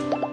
you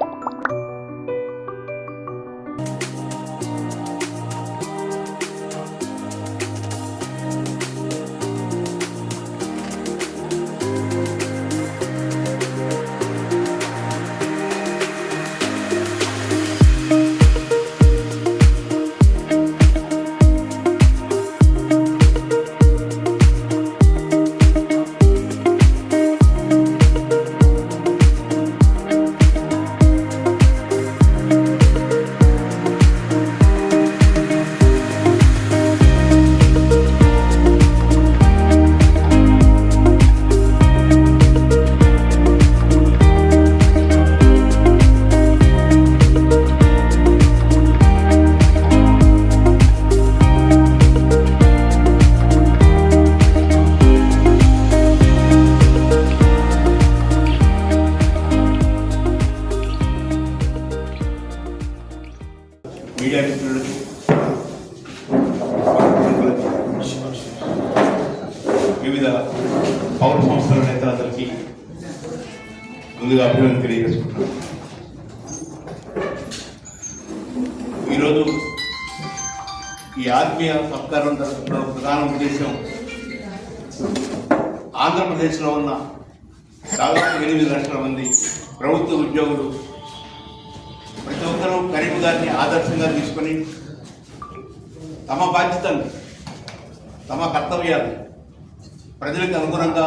ఈ ఆత్మీయ సత్కారం జరుపుతున్న ప్రధాన ఉద్దేశం ఆంధ్రప్రదేశ్లో ఉన్న దాదాపు ఎనిమిది లక్షల మంది ప్రభుత్వ ఉద్యోగులు ప్రతి ఒక్కరూ కరీం గారిని ఆదర్శంగా తీసుకొని తమ బాధ్యతలు తమ కర్తవ్యాలు ప్రజలకు అనుగుణంగా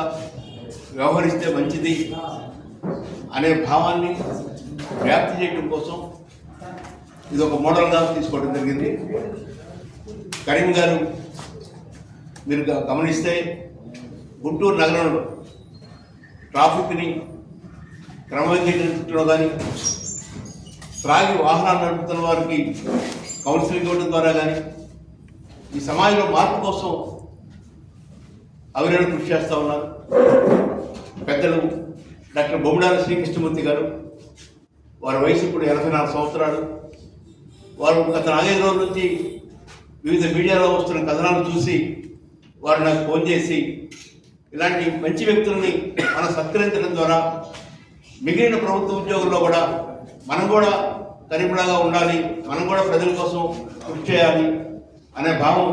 వ్యవహరిస్తే మంచిది అనే భావాన్ని వ్యాప్తి చేయడం కోసం ఇది ఒక మోడల్గా తీసుకోవడం జరిగింది. కరీం గారు మీరు గమనిస్తే గుంటూరు నగరంలో ట్రాఫిక్ని క్రమబద్ధీకరించడం కానీ త్రాగి వాహనాలు నడుపుతున్న వారికి కౌన్సిలింగ్ ఇవ్వడం ద్వారా కానీ ఈ సమాజంలో మార్పు కోసం అవిరణ కృషి చేస్తూ ఉన్నారు. పెద్దలు డాక్టర్ బొమ్మడాల శ్రీకృష్ణమూర్తి గారు వారి వయసు ఇప్పుడు ఎనభై నాలుగు సంవత్సరాలు. వారు గత నాలుగైదు రోజుల నుంచి వివిధ మీడియాలో వస్తున్న కథనాలు చూసి వారు నాకు ఫోన్ చేసి ఇలాంటి మంచి వ్యక్తుల్ని మనం సత్కరించడం ద్వారా మిగిలిన ప్రభుత్వ ఉద్యోగుల్లో కూడా మనం కూడా కరీంలాగా ఉండాలి మనం కూడా ప్రజల కోసం కృషి చేయాలి అనే భావం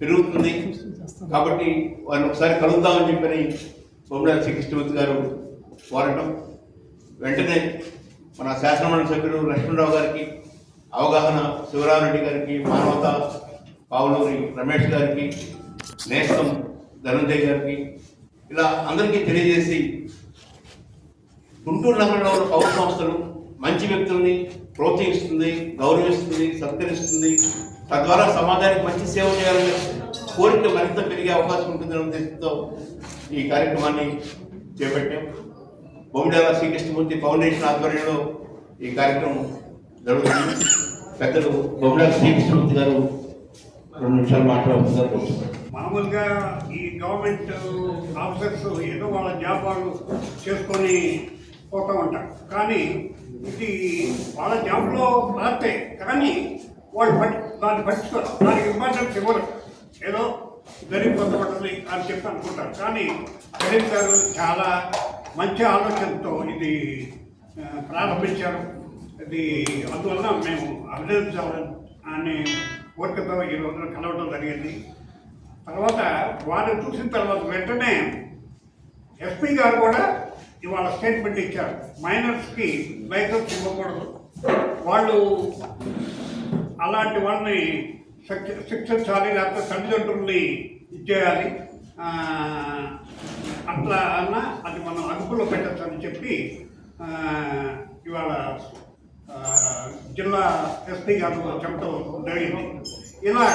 పెరుగుతుంది. కాబట్టి వారిని ఒకసారి కలుద్దామని చెప్పని బొమ్మడాల శ్రీకృష్ణమూర్తి గారు కోరటం. వెంటనే మన శాసనమండలి సభ్యులు లక్ష్మణరావు గారికి అవగాహన శివరామరెడ్డి గారికి మానవత పావులూరి రమేష్ గారికి నేస్తం ధనంజయ్ గారికి ఇలా అందరికీ తెలియజేసి గుంటూరు నగరంలో ఉన్న పౌర సంస్థలు మంచి వ్యక్తుల్ని ప్రోత్సహిస్తుంది గౌరవిస్తుంది సత్కరిస్తుంది. తద్వారా సమాజానికి మంచి సేవ చేయాలనే కోరిక మరింత పెరిగే అవకాశం ఉంటుందనే ఉద్దేశంతో ఈ కార్యక్రమాన్ని చేపట్టాం. బొమ్మిడాల శ్రీకృష్ణమూర్తి ఫౌండేషన్ ఆధ్వర్యంలో ఈ కార్యక్రమం జరుగుతుంది. పెద్దలు బొమ్మిడాల శ్రీకృష్ణమూర్తి గారు రెండు నిమిషాలు మాట్లాడుతున్నారు. మామూలుగా ఈ గవర్నమెంట్ ఆఫీసర్స్ ఏదో వాళ్ళ జాబ్ వాళ్ళు చేసుకొని పోతూ ఉంటారు. కానీ ఇది వాళ్ళ జాబ్లో రాస్తే కానీ వాళ్ళు పట్టి దాన్ని పట్టించుకోరు. దానికి ఇంపార్టెన్స్ ఇవ్వరు ఏదో గరీబ్ జరిగిపోతుంది అని చెప్పి అనుకుంటారు. కానీ గరీబ్ గారు చాలా మంచి ఆలోచనతో ఇది ప్రారంభించారు. అది అందువల్ల మేము అభినందించాలని అనే కోరికతో ఈ రోజున కలవడం జరిగింది. తర్వాత వారిని చూసిన తర్వాత వెంటనే ఎస్పీ గారు కూడా ఇవాళ స్టేట్మెంట్ ఇచ్చారు. మైనర్స్కి లైసెన్స్ ఇవ్వకూడదు. వాళ్ళు అలాంటి వాళ్ళని శిక్ష- శిక్షించాలి లేకపోతే తల్లిదండ్రుల్ని ఇచ్చేయాలి అట్లా అన్న అది మనం అదుపులో పెట్టచ్చు అని చెప్పి ఇవాళ జిల్లా ఎస్పీ గారు చెప్పడం జరిగింది. ఇలా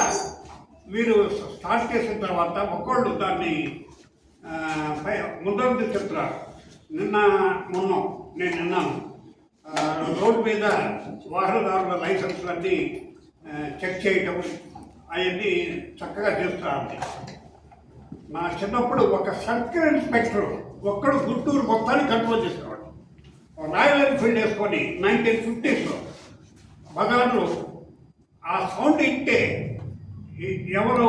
వీరు స్టార్ట్ చేసిన తర్వాత ఒక్కళ్ళు దాన్ని ఆ, చిత్ర నిన్న మొన్న నేను విన్నాను. రోడ్డు మీద వాహనదారుల లైసెన్స్లన్నీ చెక్ చేయటం అవన్నీ చక్కగా చేస్తున్నారు నా చిన్నప్పుడు ఒక సర్కిల్ ఇన్స్పెక్టర్ ఒక్కడు గుంటూరు మొత్తాన్ని కంట్రోల్ చేస్తాడు రాయల్ ఎన్ఫీల్డ్ వేసుకొని నైన్టీన్ ఫిఫ్టీస్లో బజార్లో ఆ సౌండ్ ఇంటే ఎవరు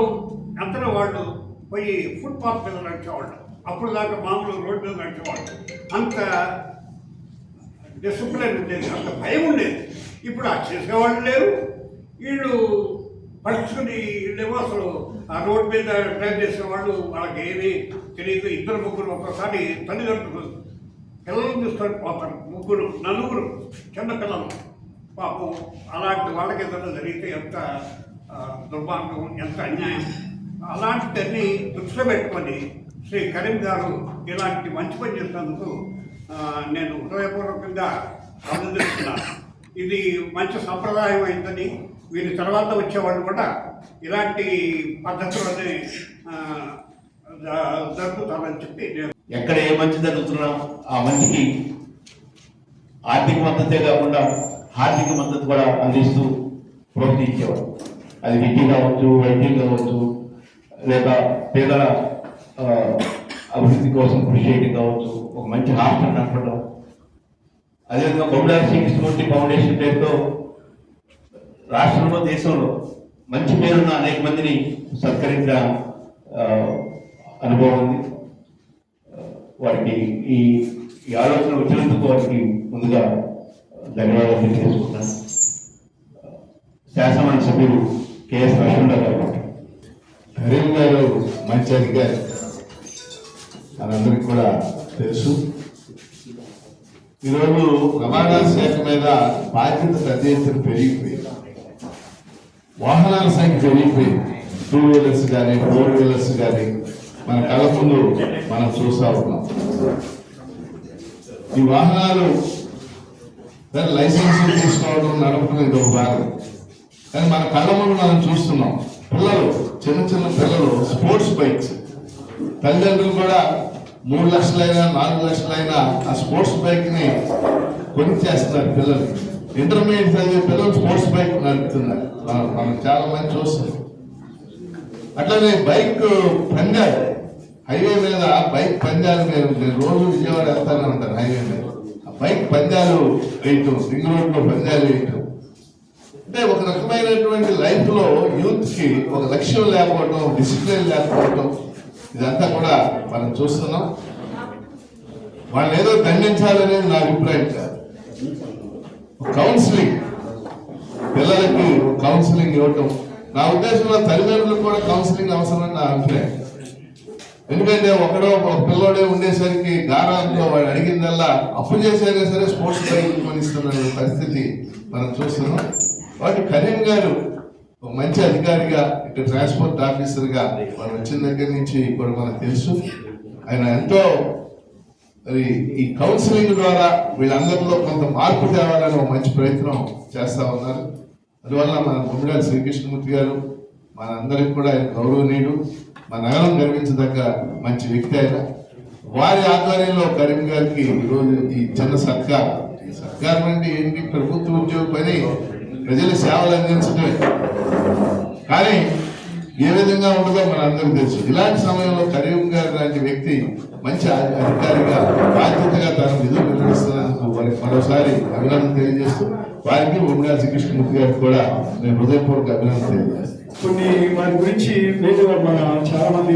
అంతలో వాళ్ళు పోయి ఫుట్పాత్ మీద నడిచేవాళ్ళు. అప్పుడు దాకా మామూలు రోడ్డు మీద నడిచేవాళ్ళు. అంత డిసిప్లిన్ ఉండేది అంత భయం ఉండేది. ఇప్పుడు ఆ చేసేవాళ్ళు లేరు. వీళ్ళు పడుచుకుని వీళ్ళేమో అసలు ఆ రోడ్డు మీద డ్రైవ్ చేసేవాళ్ళు వాళ్ళకి ఏమీ తెలియదు ఇద్దరు ముగ్గురు ఒక్కసారి తల్లిదండ్రులు పిల్లలను తీసుకొని పోతారు. ముగ్గురు నలుగురు చిన్న పిల్లలు. పాపం అలాంటి వాళ్ళకి ఏదైనా జరిగితే ఎంత దుర్మార్గం ఎంత అన్యాయం. అలాంటివన్నీ దృష్టిలో పెట్టుకొని శ్రీ కరీం గారు ఇలాంటి మంచి పని చేసినందుకు నేను హృదయపూర్వకంగా అభినందిస్తున్నాను. ఇది మంచి సంప్రదాయం అయిందని వీరి తర్వాత వచ్చేవాళ్ళు కూడా ఇలాంటి పద్ధతులని జరుగుతారని జరుపుతారని చెప్పి నేను ఎక్కడ ఏ మంచి జరుగుతున్నా ఆ మంచికి ఆర్థిక మద్దతే కాకుండా ఆర్థిక మద్దతు కూడా అందిస్తూ ప్రోత్సహించేవాడు అది విద్య కావచ్చు వైద్యం కావచ్చు లేదా పేదల అభివృద్ధి కోసం కృషి చేయడం కావచ్చు ఒక మంచి హాస్టల్ నడపడం అదేవిధంగా బొమ్మడారి శ్రీకృష్ణమూర్తి ఫౌండేషన్ పేరుతో రాష్ట్రంలో దేశంలో మంచి పేరున్న అనేక మందిని సత్కరించిన అనుభవం ఉంది. వారికి ఈ ఈ ఆలోచన వచ్చినందుకు వారికి ముందుగా ధన్యవాదాలు తెలియజేసుకుంటాను శాసనమండలి సభ్యులు కేఎస్ లక్ష్మణరావు గారు. కరీం గారు మంచి అధికారి. మనందరికి కూడా తెలుసు. ఈరోజు రవాణా శాఖ మీద బాధ్యత పెద్ద పెరిగిపోయింది వాహనాల సంఖ్య పెరిగిపోయింది. టూ వీలర్స్ కానీ ఫోర్ వీలర్స్ కానీ మన కళ ముందు మనం చూస్తూ ఉన్నాం. ఈ వాహనాలు దాని లైసెన్స్ తీసుకోవడం నడపడం ఇది ఒక భాగం. కానీ మన కళ్ళ ముందు మనం చూస్తున్నాం పిల్లలు చిన్న చిన్న పిల్లలు స్పోర్ట్స్ బైక్స్. తల్లిదండ్రులు కూడా మూడు లక్షలైనా నాలుగు లక్షలైనా ఆ స్పోర్ట్స్ బైక్ని కొనిచ్చేస్తున్నారు పిల్లలు. ఇంటర్మీడియట్ చదివే పిల్లలు స్పోర్ట్స్ బైక్ నడుపుతున్నారు. మనం మనం చాలా మంది చూస్తున్నాం. అట్లనే బైక్ పందాలు హైవే మీద బైక్ పందాలు నేను రోజు విజయవాడ వెళ్తానే ఉంటాను హైవే మీద. ఆ బైక్ పందాలు వేయటం రింగ్ రోడ్లో పందాలు వేయటం. అంటే ఒక రకమైనటువంటి లైఫ్లో యూత్కి ఒక లక్ష్యం లేకపోవటం డిసిప్లిన్ లేకపోవటం ఇదంతా కూడా మనం చూస్తున్నాం. వాళ్ళని ఏదో దండించాలనేది నా అభిప్రాయం కాదు. కౌన్సిలింగ్ పిల్లలకి కౌన్సిలింగ్ ఇవ్వటం. నా ఉద్దేశంలో తల్లిదండ్రులకు కూడా కౌన్సిలింగ్ అవసరం అని నా అభిప్రాయం. ఎందుకంటే ఒకడో ఒక పిల్లోడే ఉండేసరికి గారాలతో వాడు అడిగిందల్లా అప్పు చేసైనా సరే స్పోర్ట్స్ బైక్ కొనిస్తున్న పరిస్థితి మనం చూస్తున్నాం. వాటి కరీం గారు ఒక మంచి అధికారిగా ఇటు ట్రాన్స్పోర్ట్ ఆఫీసర్గా మనం వచ్చిన దగ్గర నుంచి కూడా మనకు తెలుసు. ఆయన ఎంతో మరి ఈ కౌన్సిలింగ్ ద్వారా వీళ్ళందరిలో కొంత మార్పు తేవాలని ఒక మంచి ప్రయత్నం చేస్తా ఉన్నారు. అందువల్ల మన గుమ్మిడాలి శ్రీకృష్ణమూర్తి గారు మనందరికి కూడా ఆయన గౌరవనీయుడు మన నగరం గర్వించదగ్గ మంచి వ్యక్తి ఆయన. వారి ఆధ్వర్యంలో కరీం గారికి ఈరోజు ఈ చిన్న సత్కారం. ఈ సత్కారం అంటే ఏంటి? ప్రభుత్వ ఉద్యోగ పని ప్రజల సేవలు అందించడమే కానీ ఏ విధంగా ఉండదో మనందరికీ తెలుసు. ఇలాంటి సమయంలో కరీం గారు లాంటి వ్యక్తి మంచి అధికారిగా బాధ్యతగా తన విధులు నిర్వహిస్తున్నందుకు వారికి మరోసారి అభినందన తెలియజేస్తూ వారికి ఉమ్మడి శ్రీకృష్ణమూర్తి గారికి కూడా నేను హృదయపూర్వక అభినందన తెలియజేస్తాను కొన్ని వారి గురించి నేరుగా మన చాలా మంది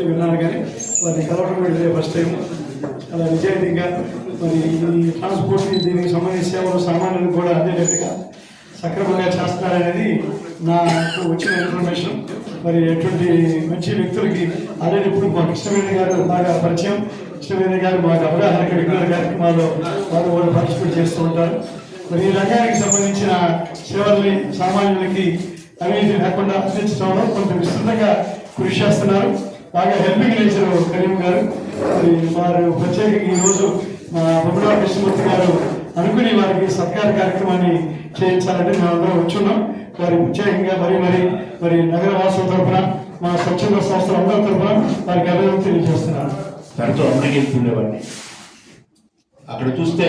విన్నారు కానీ వారిని కలవడం వెళ్ళే ఫస్ట్ టైం అలా నిజాయితీగా మరి ఈ ట్రాన్స్పోర్ట్ దీనికి సంబంధించిన సేవలు సామాన్యులు కూడా అందేటట్టుగా సక్రమంగా చేస్తున్నారనేది నాకు వచ్చిన ఇన్ఫర్మేషన్ మరి ఎటువంటి మంచి వ్యక్తులకి ఆల్రెడీ ఇప్పుడు మా కృష్ణవేణి గారు బాగా పరిచయం. కృష్ణవేణి గారు మాకు అవగాహన రెగ్యులర్ కార్యక్రమాల్లో వారు కూడా పార్టిసిపేట్ చేస్తూ ఉంటారు. మరి ఈ రంగానికి సంబంధించిన సేవల్ని సామాన్యులకి అనేది లేకుండా అందించడంలో కొంత విస్తృతంగా కృషి చేస్తున్నారు. బాగా హెల్పింగ్ నేచర్ కరీం గారు. వారు ప్రత్యేకంగా ఈ రోజు మా బొమ్మడా కృష్ణమూర్తి గారు అనుకుని వారికి సత్కార కార్యక్రమాన్ని చేయించాలంటే మేమందరం అందరం వచ్చున్నాం. వారి ప్రత్యేకంగా మరి మరి మరి నగర వాసుల తరఫున మా స్వచ్ఛంద సంస్థల అందరి తరఫున వారికి అభివృద్ధి తెలియజేస్తున్నాను. తనతో అమెరికా వెళ్తుండేవాడిని అక్కడ చూస్తే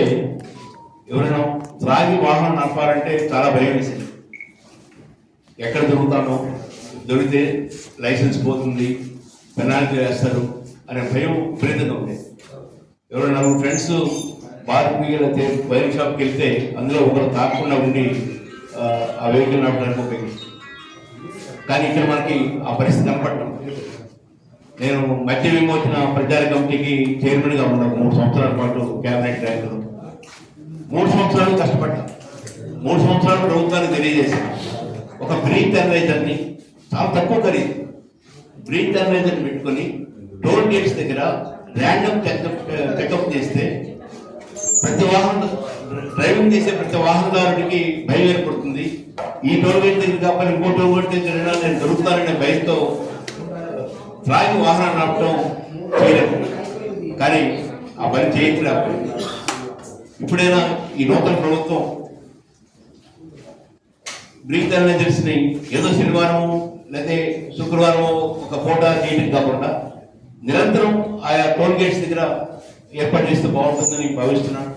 ఎవరైనా త్రాగి వాహనం నడపాలంటే చాలా భయం వేసింది. ఎక్కడ దొరుకుతానో దొరికితే లైసెన్స్ పోతుంది పెనాల్టీ వేస్తారు అనే భయం విపరీతంగా ఉంది. ఎవరైనా నలుగురు ఫ్రెండ్స్ బార్కి వెళ్తే వైన్ షాప్కి వెళ్తే అందులో ఒకరు తాకుండా ఉండి ఆ, వెహికల్ నడపడానికి ఉపయోగిస్తారు కానీ ఇక్కడ మనకి ఆ పరిస్థితి కనపడటం. నేను మధ్య విమోచన ప్రచార కమిటీకి చైర్మన్గా ఉన్నాను మూడు సంవత్సరాల పాటు క్యాబినెట్ ర్యాంకులు మూడు సంవత్సరాలు కష్టపడ్డా మూడు సంవత్సరాలు ప్రభుత్వానికి తెలియజేశాను. ఒక బ్రీత్ అనలైజర్ని చాలా తక్కువ ఖరీదు. బ్రీత్ అనలైజర్ని పెట్టుకొని టోల్ గేట్స్ దగ్గర ర్యాండమ్ చెకప్ చెకప్ చేస్తే ప్రతి వాహనం డ్రైవింగ్ చేసే ప్రతి వాహనదారుడికి భయం ఏర్పడుతుంది ఈ టోల్ గేట్ దగ్గర కాకపోతే ఇంకో టోల్ గేట్ దగ్గర నేను దొరుకుతాననే భయంతో త్రాగి వాహనాన్ని నడపడం చేయలేదు. కానీ ఆ పని చేయట్లేకపోయింది ఇప్పుడైనా ఈ నూతన ప్రభుత్వం బ్రీత్ని ఏదో శనివారం లేదా శుక్రవారం ఒక పూట చేయడం కాకుండా నిరంతరం ఆయా టోల్ గేట్స్ దగ్గర ఏర్పాటు చేస్తే బాగుంటుందని భావిస్తున్నాను.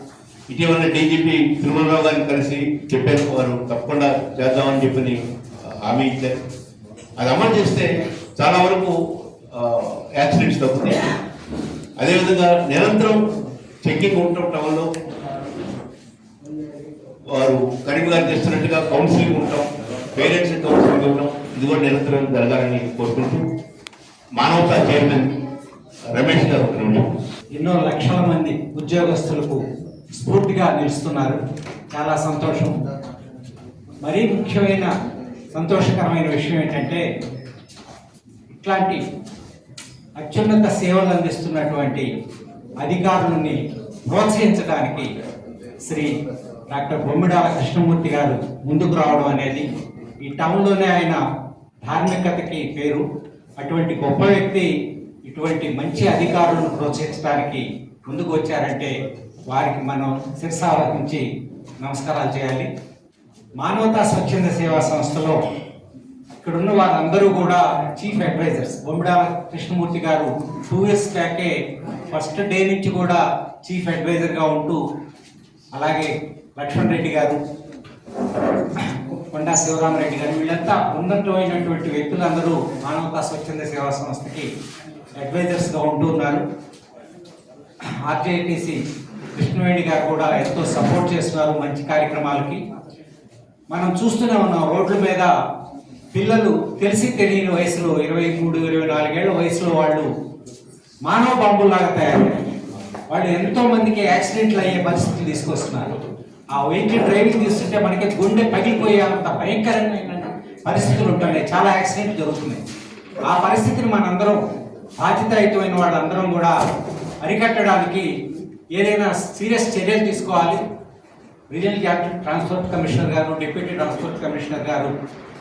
ఇటీవల డీజీపీ తిరుమలరావు గారిని కలిసి చెప్పారు. వారు తప్పకుండా చేద్దామని చెప్పని హామీ ఇచ్చారు. అది అమలు చేస్తే చాలా వరకు యాక్సిడెంట్స్ తగ్గుతాయి అదేవిధంగా నిరంతరం చెక్కింగ్ ఉండటం టౌన్లో వారు కరీం గారు చేస్తున్నట్టుగా కౌన్సిలింగ్ ఉంటాం పేరెంట్స్ కౌన్సిలింగ్ ఉంటాం ఇది కూడా నిరంతరం జరగాలని కోరుకుంటూ మానవతా చైర్మన్ రమేష్ గారు ఎన్నో లక్షల మంది ఉద్యోగస్తులకు స్ఫూర్తిగా నిలుస్తున్నారు. చాలా సంతోషం. మరీ ముఖ్యమైన సంతోషకరమైన విషయం ఏంటంటే ఇట్లాంటి అత్యున్నత సేవలు అందిస్తున్నటువంటి అధికారులని ప్రోత్సహించడానికి శ్రీ డాక్టర్ బొమ్మిడాల కృష్ణమూర్తి గారు ముందుకు రావడం అనేది ఈ టౌన్లోనే ఆయన ధార్మికతకి పేరు. అటువంటి గొప్ప వ్యక్తి ఇటువంటి మంచి అధికారులను ప్రోత్సహించడానికి ముందుకు వచ్చారంటే వారికి మనం శిరసావహించి నమస్కారాలు చేయాలి. మానవతా స్వచ్ఛంద సేవా సంస్థలో ఇక్కడున్న వారందరూ కూడా chief advisers. Bommidala Krishnamurthy garu two years బ్యాకే first day నుంచి కూడా చీఫ్ అడ్వైజర్గా ఉంటూ అలాగే లక్ష్మణ్ రెడ్డి గారు కొండా శివరామరెడ్డి గారు వీళ్ళంతా ఉన్నతమైనటువంటి వ్యక్తులందరూ మానవతా స్వచ్ఛంద సేవా సంస్థకి అడ్వైజర్స్గా ఉంటూ ఉన్నారు. ఆర్జేటీసీ కృష్ణవేణి గారు కూడా ఎంతో సపోర్ట్ చేస్తున్నారు మంచి కార్యక్రమాలకి. మనం చూస్తూనే ఉన్నాం రోడ్ల మీద పిల్లలు తెలిసి తెలియని వయసులో ఇరవై మూడు ఇరవై నాలుగేళ్ళ వయసులో వాళ్ళు మానవ బాంబుల్లాగా తయారయ్యారు. వాళ్ళు ఎంతో మందికి యాక్సిడెంట్లు అయ్యే పరిస్థితులు తీసుకొస్తున్నారు. ఆ వెహికల్ డ్రైవింగ్ తీస్తుంటే మనకి గుండె పగిలిపోయేంత భయంకరమైన పరిస్థితులు ఉంటున్నాయి. చాలా యాక్సిడెంట్ జరుగుతున్నాయి. ఆ పరిస్థితిని మనందరం బాధ్యతాయుతమైన వాళ్ళందరం కూడా అరికట్టడానికి ఏదైనా సీరియస్ చర్యలు తీసుకోవాలి. Regional capital transport commissioner garu deputy transport commissioner garu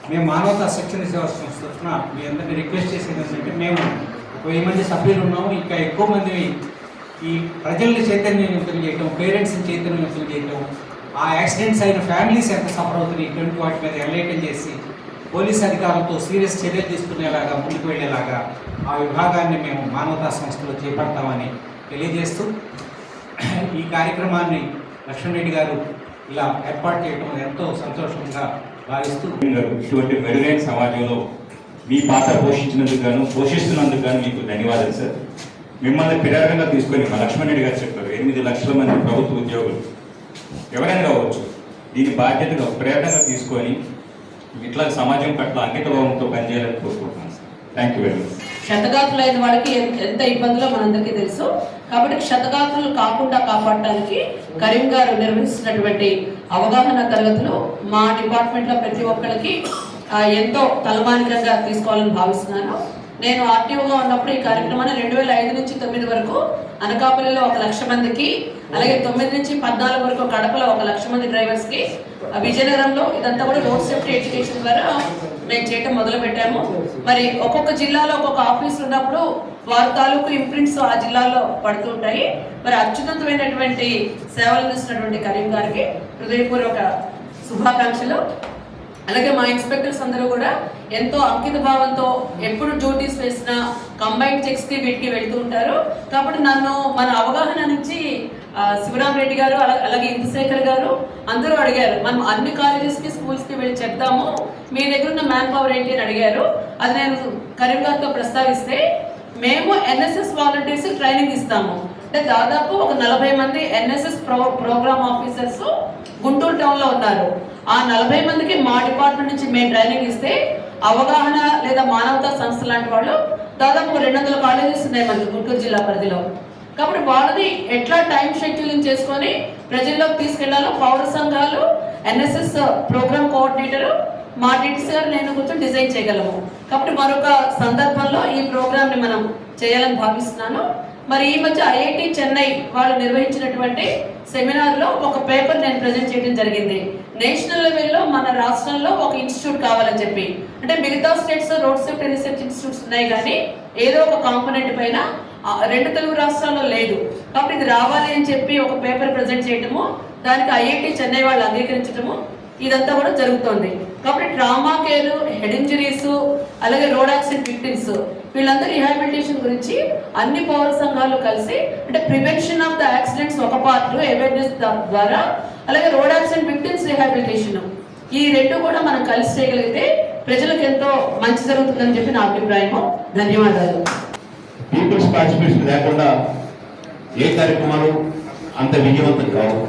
మేము మానవతా శిక్షణ సేవా సంస్థ మీ అందరినీ రిక్వెస్ట్ చేసేది ఏంటంటే మేము ఒక వెయ్యి మంది సభ్యులు ఉన్నాము. ఇంకా ఎక్కువ మంది ఈ ప్రజల్ని చైతన్యవంతులు చేయటం పేరెంట్స్ని చైతన్యవంతులు చేయటం ఆ యాక్సిడెంట్స్ అయిన ఫ్యామిలీస్ ఎంత సఫర్ అవుతున్నాయి ఇటువంటి వాటి మీద ఎన్లైటన్ చేసి పోలీస్ అధికారులతో సీరియస్ చర్యలు తీసుకునేలాగా ముందుకు వెళ్ళేలాగా ఆ విభాగాన్ని మేము మానవతా సంస్థలో చేపడతామని తెలియజేస్తూ ఈ కార్యక్రమాన్ని లక్ష్మణరెడ్డి గారు ఇలా ఏర్పాటు చేయడం ఎంతో సంతోషంగా భావిస్తూ ఇటువంటి మెరుగైన సమాజంలో మీ పాత్ర పోషించినందుకు గాను పోషిస్తున్నందుకు గాను మీకు ధన్యవాదాలు సార్. మిమ్మల్ని ప్రేరణగా తీసుకొని మా లక్ష్మణరెడ్డి గారు చెప్పారు ఎనిమిది లక్షల మంది ప్రభుత్వ ఉద్యోగులు. ఎవరైనా కావచ్చు దీని బాధ్యతగా ప్రేరణగా తీసుకొని ఇట్లా సమాజం పట్ల అంకితభావంతో పనిచేయాలని కోరుకుంటున్నాను sir. Thank you very much క్షతగాత్రులైన వాళ్ళకి ఎంత ఇబ్బందులో మనందరికీ తెలుసు. కాబట్టి క్షతగాత్రులు కాకుండా కాపాడటానికి కరీం గారు నిర్వహిస్తున్నటువంటి అవగాహన తరగతులు మా డిపార్ట్మెంట్లో ప్రతి ఒక్కరికి ఎంతో తలమానికంగా తీసుకోవాలని భావిస్తున్నాను. నేను ఆర్టీఓగా ఉన్నప్పుడు ఈ కార్యక్రమాన్ని రెండు వేల ఐదు నుంచి తొమ్మిది వరకు అనకాపల్లిలో ఒక లక్ష మందికి అలాగే తొమ్మిది నుంచి పద్నాలుగు వరకు కడపలో ఒక లక్ష మంది డ్రైవర్స్కి ఆ, విజయనగరంలో ఇదంతా కూడా రోడ్ సేఫ్టీ ఎడ్యుకేషన్ ద్వారా మేము చేయటం మొదలు పెట్టాము మరి ఒక్కొక్క జిల్లాలో ఒక్కొక్క ఆఫీస్ ఉన్నప్పుడు వారి తాలూకు ఇంప్రింట్స్ ఆ జిల్లాలో పడుతూ ఉంటాయి. మరి అత్యున్నతమైనటువంటి సేవలు అందిస్తున్నటువంటి కరీం గారికి హృదయపూర్వక శుభాకాంక్షలు. అలాగే మా ఇన్స్పెక్టర్స్ అందరూ కూడా ఎంతో అంకిత భావంతో ఎప్పుడు డ్యూటీస్ వేసినా కంబైన్ చెక్స్కి వీటికి వెళ్తూ ఉంటారు. కాబట్టి నన్ను మన అవగాహన నుంచి శివరామ్ రెడ్డి గారు అలా- అలాగే ఇందుశేఖర్ గారు అందరూ అడిగారు మనం అన్ని కాలేజెస్కి స్కూల్స్కి వెళ్ళి చెప్తాము. మీ దగ్గర ఉన్న మ్యాన్ పవర్ ఏంటి? అని అడిగారు. అది నేను కరీం గారితో ప్రస్తావిస్తే మేము ఎన్ఎస్ఎస్ వాలంటీర్స్ ట్రైనింగ్ ఇస్తాము. అంటే దాదాపు ఒక నలభై మంది NSS pro programme officers Guntur టౌన్లో ఉన్నారు. ఆ నలభై మందికి మా డిపార్ట్మెంట్ నుంచి మేము ట్రైనింగ్ ఇస్తే అవగాహన లేదా మానవతా సంస్థ లాంటి వాళ్ళు దాదాపు రెండు వందల కాలేజెస్ ఉన్నాయి మనకి గుంటూరు జిల్లా పరిధిలో. కాబట్టి వాళ్ళని ఎట్లా టైం షెడ్యూలింగ్ చేసుకొని ప్రజల్లోకి తీసుకెళ్ళాలో పౌర సంఘాలు ఎన్ఎస్ఎస్ ప్రోగ్రామ్ కోఆర్డినేటర్ మా డిట్స్ గారు నేను కొంచెం డిజైన్ చేయగలము. కాబట్టి మరొక సందర్భంలో ఈ ప్రోగ్రామ్ని మనం చేయాలని భావిస్తున్నాను. మరి ఈ మధ్య ఐఐటి చెన్నై వాళ్ళు నిర్వహించినటువంటి సెమినార్లో ఒక పేపర్ నేను ప్రజెంట్ చేయడం జరిగింది. నేషనల్ లెవెల్లో మన రాష్ట్రంలో ఒక ఇన్స్టిట్యూట్ కావాలని చెప్పి. అంటే మిగతా states road safety research institutes ఉన్నాయి కానీ ఏదో ఒక కాంపోనెంట్ పైన రెండు తెలుగు రాష్ట్రాల్లో లేదు. కాబట్టి ఇది రావాలి అని చెప్పి ఒక పేపర్ ప్రజెంట్ చేయటము దానికి ఐఐటి చెన్నై వాళ్ళు అంగీకరించడము ఇదంతా కూడా జరుగుతోంది. కాబట్టి ట్రామా కేర్ హెడ్ ఇంజరీస్ అలాగే రోడ్ యాక్సిడెంట్ విక్టిమ్స్ వీళ్ళందరూ రిహాబిలిటేషన్ గురించి అన్ని పౌర సంఘాలు కలిసి అంటే ప్రివెన్షన్ ఆఫ్ ద యాక్సిడెంట్స్ ఒక పార్ట్ అవేర్నెస్ ద్వారా అలాగే రోడ్ యాక్సిడెంట్ విక్టిమ్స్ రిహాబిలిటేషన్ ఈ రెండు కూడా మనం కలిసి చేయగలిగితే ప్రజలకు ఎంతో మంచి జరుగుతుందని చెప్పి నా అభిప్రాయము. ధన్యవాదాలు. పీపుల్స్ పార్టిసిపేషన్ లేకుండా ఏ కార్యక్రమాలు అంత విజయవంతం కావు.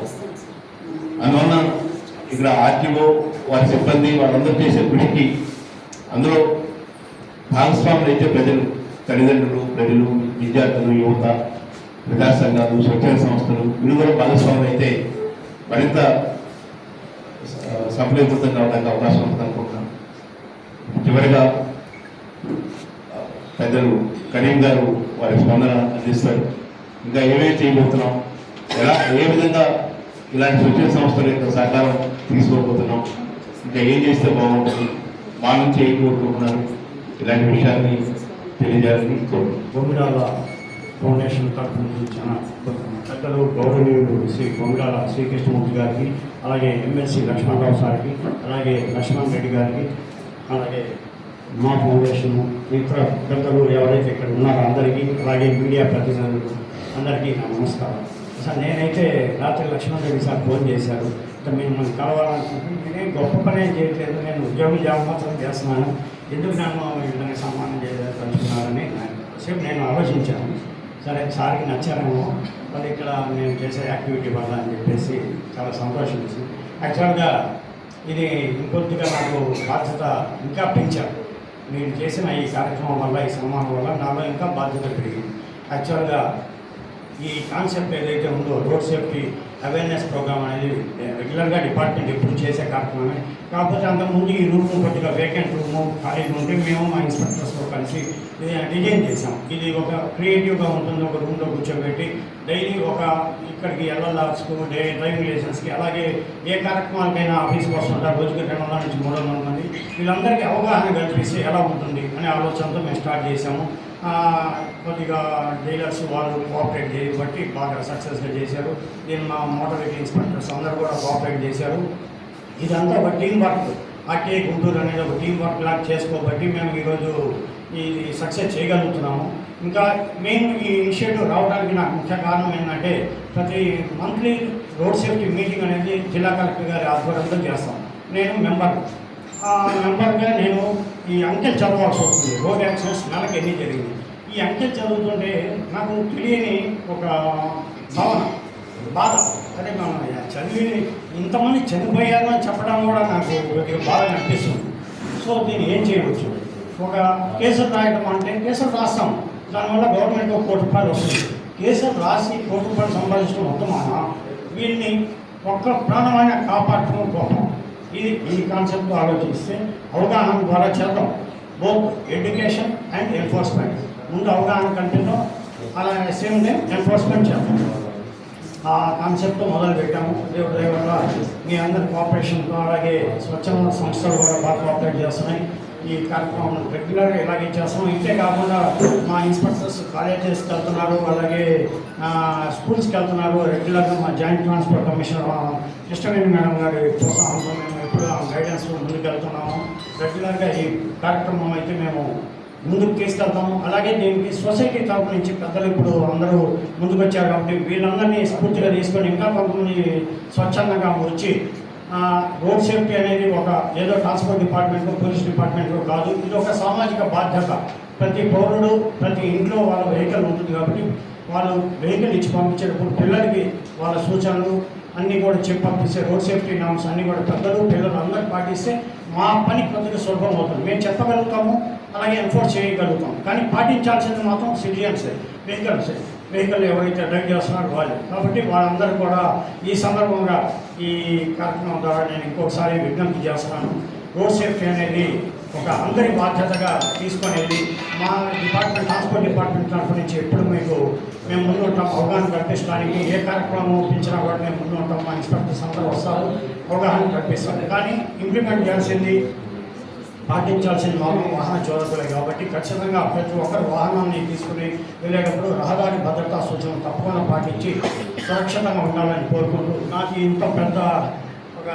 అందువలన ఇక్కడ ఆర్టీఓ వారి సిబ్బంది వాళ్ళందరూ చేసే కృషికి అందులో భాగస్వాములు అయితే ప్రజలు తల్లిదండ్రులు ప్రజలు విద్యార్థులు యువత ప్రజా సంఘాలు స్వచ్ఛంద సంస్థలు వీళ్ళు కూడా భాగస్వాములు అయితే మరింత సఫలీకృతం కావడానికి అవకాశం ఉంటుంది అనుకుంటున్నాను. చివరిగా పెద్దలు కరీం గారు వారి స్పందన అందిస్తారు. ఇంకా ఏమేమి చేయబోతున్నాం? ఎలా ఏ విధంగా ఇలాంటి స్వచ్ఛంద సంస్థల యొక్క సహకారం తీసుకోబోతున్నాం? ఇంకా ఏం చేస్తే బాగుంటుంది? మా నుంచి ఏం కోరుకుంటున్నారు? ఇలాంటి విషయాన్ని తెలియజేయాలని బొమ్మిడాల ఫౌండేషన్ తరఫు నుంచి చాలా పెద్దలు గౌరవనీయులు శ్రీ బొమ్మిడాల శ్రీకృష్ణమూర్తి గారికి అలాగే ఎమ్మెల్సీ లక్ష్మణరావు సార్కి అలాగే లక్ష్మణ్ రెడ్డి గారికి అలాగే మా ఫౌండేషన్ ఇతర పెద్దలు ఎవరైతే ఇక్కడ ఉన్నారో అందరికీ అలాగే మీడియా ప్రతినిధులు అందరికీ నా నమస్కారం. సార్ నేనైతే రాత్రి లక్ష్మణ్ రెడ్డి సార్ ఫోన్ చేశారు. ఇక మిమ్మల్ని కలవాలనుకుంటున్నాను. నేనేం గొప్ప పని ఏం చేయట్లేదు. నేను ఉద్యోగం జాబ్ మాత్రం చేస్తున్నాను. ఎందుకు నన్ను వీళ్ళని సమానం చేయదలుచుకున్నారని సేపు నేను ఆలోచించాను. సరే సార్కి నచ్చారేమో వాళ్ళు ఇక్కడ నేను చేసే యాక్టివిటీ వల్ల అని చెప్పేసి చాలా సంతోషం యాక్చువల్గా ఇది ఇంకొద్దిగా నాకు బాధ్యత ఇంకా పెంచారు. నేను చేసిన ఈ కార్యక్రమం వల్ల ఈ సన్మానం వల్ల నాలో ఇంకా బాధ్యత పెరిగింది. యాక్చువల్గా ఈ కాన్సెప్ట్ ఏదైతే ఉందో రోడ్ సేఫ్టీ అవేర్నెస్ ప్రోగ్రామ్ అనేది రెగ్యులర్గా డిపార్ట్మెంట్ ఎప్పుడు చేసే కార్యక్రమమే. కాకపోతే అంతకుముందు ఈ రూమ్ కొద్దిగా వేకెంట్ రూమ్ ఖాళీ ఉంటే మేము మా ఇన్స్పెక్టర్స్తో కలిసి డిజైన్ చేసాం ఇది ఒక క్రియేటివ్గా ఉంటుంది ఒక రూమ్లో కూర్చోబెట్టి డైలీ ఒక ఇక్కడికి ఎల్ఎల్ఆర్స్కు డే డ్రైవింగ్ లైసెన్స్కి అలాగే ఏ కార్యక్రమాలకైనా ఆఫీస్కి వస్తుంటారు రోజుకి రెండు వందల నుంచి మూడు వందల మంది వీళ్ళందరికీ అవగాహన కల్పిస్తే ఎలా ఉంటుంది అనే ఆలోచనతో మేము స్టార్ట్ చేసాము కొద్దిగా డీలర్స్ వాళ్ళు కోఆపరేట్ చేయబట్టి బాగా సక్సెస్గా చేశారు. నేను మా మోటార్ వెహికల్ ఇన్స్పెక్టర్స్ అందరూ కూడా కోఆపరేట్ చేశారు. ఇదంతా ఒక టీం వర్క్. ఆర్టీఐ గుంటూరు అనేది ఒక టీం వర్క్ లాగా చేసుకోబట్టి మేము ఈరోజు ఇది సక్సెస్ చేయగలుగుతున్నాము. ఇంకా మెయిన్ ఈ ఇనిషియేటివ్ రావడానికి నాకు ముఖ్య కారణం ఏంటంటే ప్రతి మంత్లీ రోడ్ సేఫ్టీ మీటింగ్ అనేది జిల్లా కలెక్టర్ గారి ఆధ్వర్యంలో చేస్తాం. నేను మెంబర్ ఆ నేను ఈ అంకెలు చదవాల్సి వస్తుంది. రోడ్ యాక్సిడెంట్స్ నెలకు ఎన్ని జరిగింది? ఈ అంకెలు చదువుతుంటే నాకు తెలియని ఒక భావన బాధ. అదే మనం చదివి ఇంతమంది చనిపోయారు అని చెప్పడం కూడా నాకు కొద్దిగా బాధ అనిపిస్తుంది. సో దీన్ని ఏం చేయవచ్చు? ఒక కేసులు రాయటం అంటే కేసులు రాస్తాం. దానివల్ల గవర్నమెంట్ ఒక కోటి రూపాయలు వస్తుంది. కేసులు రాసి కోటి రూపాయలు సంపాదించడం మొత్తమాన వీళ్ళని ఒక్క ప్రాణమైన కాపాడటం కోపం. ఇది ఈ కాన్సెప్ట్ ఆలోచిస్తే అవగాహన ద్వారా చేద్దాం. బోత్ ఎడ్యుకేషన్ అండ్ ఎన్ఫోర్స్మెంట్ ముందు అవగాహన కంటేనో అలా సేమ్ టైం ఎన్ఫోర్స్మెంట్ చేద్దాం. ఆ కాన్సెప్ట్ మొదలు పెట్టాము. దేవుడి దయ మీ అందరి కోఆపరేషన్తో అలాగే స్వచ్ఛంద సంస్థలు కూడా బాగా కోఆపరేట్ చేస్తున్నాయి. ఈ కార్యక్రమం రెగ్యులర్గా ఇలాగే చేస్తాం. ఇంతే కాకుండా మా ఇన్స్పెక్టర్స్ కాలేజెస్కి వెళ్తున్నారు. అలాగే స్కూల్స్కి వెళ్తున్నారు. రెగ్యులర్గా మా joint transport commissioner Krishnaveni madam గారి ప్రోత్సాహంతో మేము కూడా ఆ గైడెన్స్ ముందుకు వెళ్తున్నాము. రెగ్యులర్గా ఈ కార్యక్రమం అయితే మేము ముందుకు తీసుకెళ్తాము. అలాగే దీనికి సొసైటీ తరపు నుంచి పెద్దలు ఇప్పుడు అందరూ ముందుకు వచ్చారు కాబట్టి వీళ్ళందరినీ స్ఫూర్తిగా తీసుకొని ఇంకా కొంతమంది స్వచ్ఛందంగా వచ్చి రోడ్ సేఫ్టీ అనేది ఒక ఏదో ట్రాన్స్పోర్ట్ డిపార్ట్మెంట్ పోలీస్ డిపార్ట్మెంట్లో కాదు. ఇది ఒక సామాజిక బాధ్యత. ప్రతి పౌరుడు ప్రతి ఇంట్లో వాళ్ళ వెహికల్ ఉంటుంది కాబట్టి వాళ్ళు వెహికల్ ఇచ్చి పంపించేటప్పుడు పిల్లలకి వాళ్ళ సూచనలు అన్నీ కూడా చెప్పి పంపిస్తే రోడ్ సేఫ్టీ నామ్స్ అన్నీ కూడా పెద్దలు పిల్లలు అందరూ పాటిస్తే మా పని కొద్దిగా సులభం అవుతుంది. మేము చెప్పగలుగుతాము అలాగే ఎన్ఫోర్స్ చేయగలుగుతాం కానీ పాటించాల్సింది మాత్రం సిటిజన్సే వెహికల్సే వెహికల్ ఎవరైతే డ్రైవ్ చేస్తున్నారో వాళ్ళు. కాబట్టి వాళ్ళందరూ కూడా ఈ సందర్భంగా ఈ కార్యక్రమం ద్వారా నేను ఇంకొకసారి విజ్ఞప్తి చేస్తున్నాను. రోడ్ సేఫ్టీ అనేది ఒక అందరి బాధ్యతగా తీసుకొని వెళ్ళి మా డిపార్ట్మెంట్ ట్రాన్స్పోర్ట్ డిపార్ట్మెంట్ తరఫు నుంచి ఎప్పుడు మీకు మేము ముందు ఉంటాం. అవగాహన కల్పించడానికి ఏ కార్యక్రమం ఒప్పించినా కూడా మేము ముందు ఉంటాం. మా ఇన్స్పెక్టర్స్ అందరూ వస్తారు. అవగాహన కల్పిస్తాం కానీ ఇంప్లిమెంట్ చేయాల్సింది పాటించాల్సిన మామూలు వాహన చోదకులే కాబట్టి ఖచ్చితంగా ప్రతి ఒక్కరు వాహనాన్ని తీసుకుని వెళ్ళేటప్పుడు రహదారి భద్రతా సూచనలు తప్పకుండా పాటించి సురక్షితంగా ఉండాలని కోరుకుంటూ నాకు ఇంత పెద్ద ఒక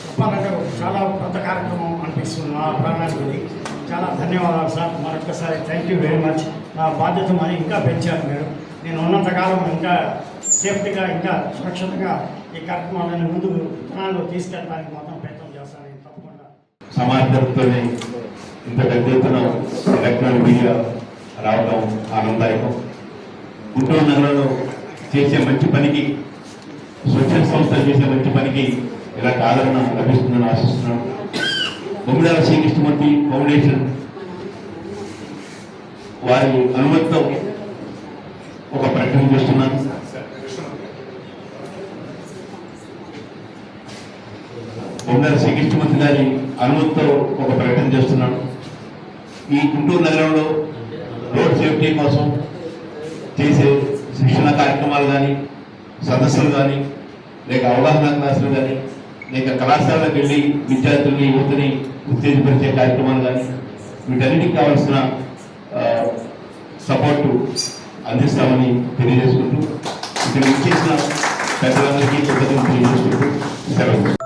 చెప్పాలంటే చాలా పెద్ద కార్యక్రమం అనిపిస్తుంది నా ప్రాణానికి. చాలా ధన్యవాదాలు సార్. మరొకసారి థ్యాంక్ యూ వెరీ మచ్ నా బాధ్యత మరి ఇంకా పెంచారు మీరు. నేను ఉన్నంతకాలం ఇంకా సేఫ్టీగా ఇంకా సురక్షితంగా ఈ కార్యక్రమాలను ముందు ప్రాణాలు తీసుకెళ్ళడానికి మాత్రం ప్రయత్నం చేస్తాను. తప్పకుండా సమాజంతోనే ఇంత పెద్ద ఎత్తున ఎలక్ట్రానిక్ మీడియా రావడం ఆనందదాయకం. గుంటూరు నగరంలో చేసే మంచి పనికి స్వచ్ఛంద సంస్థలు చేసే మంచి పనికి ఇలాంటి ఆదరణ లభిస్తుందని ఆశిస్తున్నాను. బొమ్మిడాల శ్రీకృష్ణమూర్తి ఫౌండేషన్ వారి అనుమతితో ఒక ప్రకటన చేస్తున్నాను. బొమ్మిడాల శ్రీకృష్ణమూర్తి గారి అనుమతితో ఒక ప్రకటన చేస్తున్నాను. ఈ గుంటూరు నగరంలో రోడ్ సేఫ్టీ కోసం చేసే శిక్షణ కార్యక్రమాలు కానీ సదస్సులు కానీ లేక అవగాహన క్లాసులు కానీ లేక కళాశాలకు వెళ్ళి విద్యార్థుల్ని యువతని ఉత్తేజపరిచే కార్యక్రమాలు కానీ వీటన్నిటికి కావాల్సిన సపోర్టు అందిస్తామని తెలియజేసుకుంటూ ఇక్కడ ఇచ్చేసిన పెద్దలందరికీ కృతజ్ఞతలు తెలియజేసుకుంటూ సెలవు.